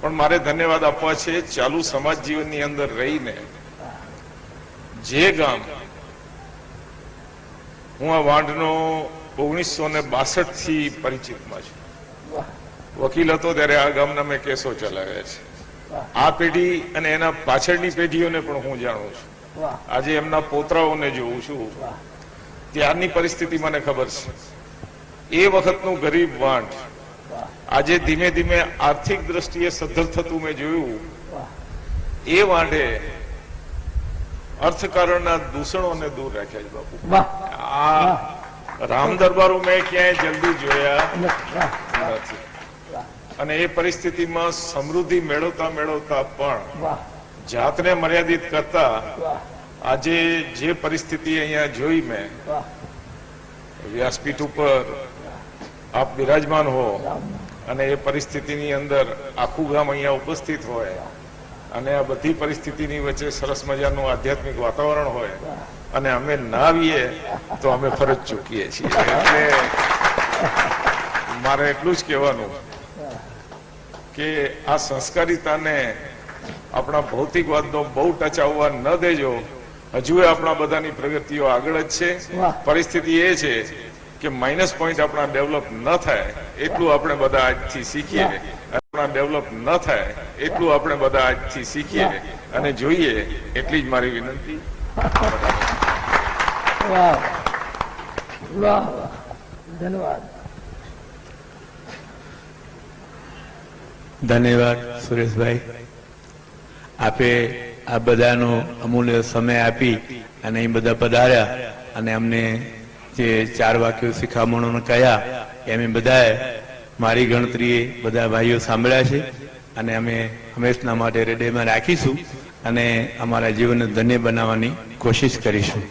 પણ મારે ધન્યવાદ આપવા છે ચાલુ સમાજ જીવનની અંદર રહીને જે ગામ હું આ વાંઢનો ઓગણીસો ને બાસઠથી પરિચિતમાં છું. વકીલ હતો ત્યારે આ ગામના મેં કેસો ચલાવ્યા છે. આ પેઢી અને એના પાછળની પેઢીઓને પણ હું જાણું છું. આજે એમના પોતરાઓને જોઉં છું. ત્યારની પરિસ્થિતિ મને ખબર છે. એ વખતનું ગરીબ વાંઢ આજે ધીમે ધીમે આર્થિક દ્રષ્ટિએ સદ્ધર થતું મેં જોયું. એ વાંઢે અર્થકારણના દૂષણોને દૂર રાખ્યા છે બાપુ. આ રામ દરબારો મેં ક્યાંય જલ્દી જોયા નથી. અને એ પરિસ્થિતિમાં સમૃદ્ધિ મેળવતા મેળવતા પણ જાતને મર્યાદિત કરતા આજે જે પરિસ્થિતિ અહીંયા જોઈ મેં વ્યાસપીઠ ઉપર આપ બિરાજમાન હો. અને એ પરિસ્થિતિની અંદર આખું ગામ અહીંયા ઉપસ્થિત હોય અને આ બધી પરિસ્થિતિની વચ્ચે સરસ મજાનું આધ્યાત્મિક વાતાવરણ હોય અને અમે ના આવીએ તો અમે ફરજ ચૂકીએ છીએ. એટલે મારે એટલું જ કહેવાનું કે આ સંસ્કારિતાને આપણા ભૌતિકવાદનો બહુ ટચ આવવા ન દેજો. હજુ એ આપણા બધાની પ્રગતિઓ આગળ જ છે. પરિસ્થિતિ એ છે કે માઇનસ પોઈન્ટ આપણા ડેવલપ ન થાય એટલું આપણે બધા આજથી શીખીએ. આપણા ડેવલપ ન થાય એટલું આપણે બધા આજથી શીખીએ. અને જોઈએ એટલી જ મારી વિનંતી. વાહ. વાહ વાહ. ધન્યવાદ. ધન્યવાદ સુરેશભાઈ. આપે આ બધાનો અમૂલ્ય સમય આપી અને અહીં બધા પધાર્યા અને અમને જે ચાર વાક્યો શિખામણોને કહ્યા એમ બધાએ મારી ગણતરીએ બધા ભાઈઓ સાંભળ્યા છે અને અમે હંમેશના માટે હૃદયમાં રાખીશું અને અમારા જીવનને ધન્ય બનાવવાની કોશિશ કરીશું.